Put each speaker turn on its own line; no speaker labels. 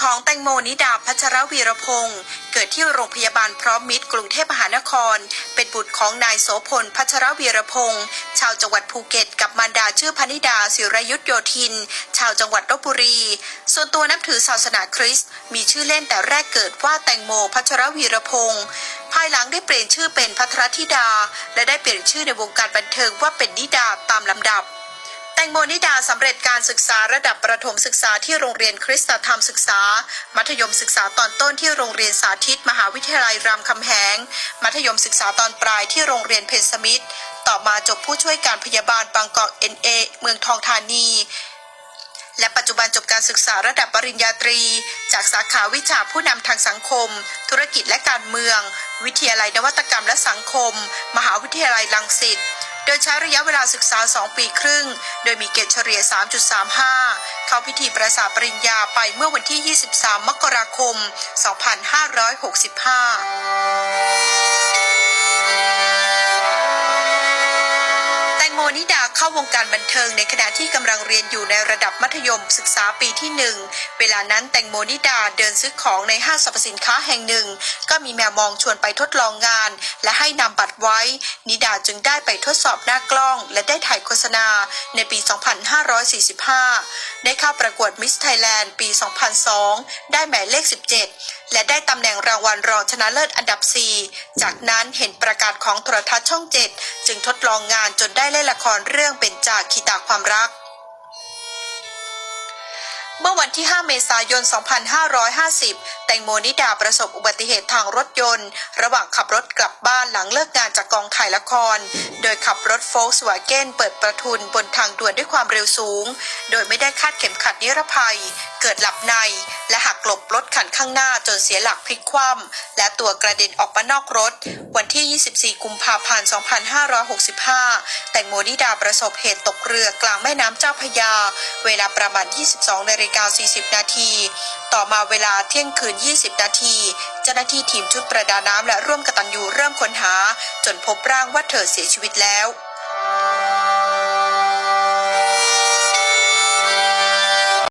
ของแตงโมนิดาพัชรวีรพงศ์เกิดที่โรงพยาบาลพร้อมมิตรกรุงเทพมหานคร เป็นบุตรของนายโสพลพัชรวีรพงศ์ชาวจังหวัดภูเก็ต กับมารดาชื่อพนิดาศิรยุทธโยธิน ชาวจังหวัดลบบุรี ส่วนตัวนับถือศาสนาคริสต์มีชื่อเล่นแต่แรกเกิดว่าแตงโมพัชรวีรพงศ์ภายหลังได้เปลี่ยนชื่อเป็นพัทรธิดา และได้เปลี่ยนชื่อในวงการบันเทิงว่าเป็นนิดาตามลำดับ ตงโมนิดาสำเร็จการศึกษาระดับประถมศึกษาที่โรงเรียนคริสตธรรมศึกษา มัธยมศึกษาตอนต้นที่โรงเรียนสาธิต มหาวิทยาลัยรามคำแหง มัธยมศึกษาตอนปลายที่โรงเรียนเพนสมิธ ต่อมาจบผู้ช่วยการพยาบาลบางกอกเอ็นเอเมืองทองธานีและปัจจุบันจบการศึกษาระดับปริญญาตรี จากสาขาวิชาผู้นำทางสังคม ธุรกิจและการเมือง วิทยาลัยนวัตกรรมและสังคม มหาวิทยาลัยรังสิต ดยใช้ระยะเวลาศึกษา 2 ปีครึ่ง โดยมีเกรดเฉลี่ย 3.35 เข้าพิธีประสาทปริญญาไปเมื่อวันที่ 23 มกราคม 2565 แตงโมนิดาเข้าวงการบันเทิงในขณะที่กำลังเรียนอยู่ในระดับมัธยมศึกษาปีที่หนึ่งเวลานั้นแตงโมนิดาเดินซื้อของในห้างสรรพสินค้าแห่งหนึ่ง ก็มีแมวมองชวนไปทดลองงาน และให้นำบัตรไว้ นิดาจึงได้ไปทดสอบหน้ากล้อง และได้ถ่ายโฆษณาในปี 2545 ได้เข้าประกวดมิสไทยแลนด์ปี 2002 ได้หมายเลข 17 และได้ตำแหน่งรางวัลรองชนะเลิศอันดับ 4 จากนั้นเห็นประกาศของโทรทัศน์ช่อง 7 จึงทดลองงานจนได้เล่นละครเรื่องเป็นจากขีตาความรัก เมื่อวันที่ 5 เมษายน 2550 แตงโมนิดาประสบอุบัติเหตุทางรถยนต์ ระหว่างขับรถกลับบ้านหลังเลิกงานจากกองถ่ายละคร โดยขับรถโฟล์ s วาเกนเปิดประทุนบนทางด่วนด้วยความเร็วสูง โดยไม่ได้คาดเข็มขัดนิรภัย เกิดหลับใน และหักหลบรถคันข้างหน้าจนเสียหลักพลิกคว่ำและตัวกระเด็นออกมานอกรถ วันที่ 24 กุมภาพันธ์ 2565 แตงโมนิดาประสบเหตุตกเรือกลางแม่น้ำเจ้าพยา เวลาประมาณ 22นาฬิกา 40 นาที ต่อมาเวลาเที่ยงคืน 20 นาที เจ้าหน้าที่ทีมชุดประดาน้ำและร่วมกตัญญูเริ่มค้นหา จนพบร่างว่าเธอเสียชีวิตแล้ว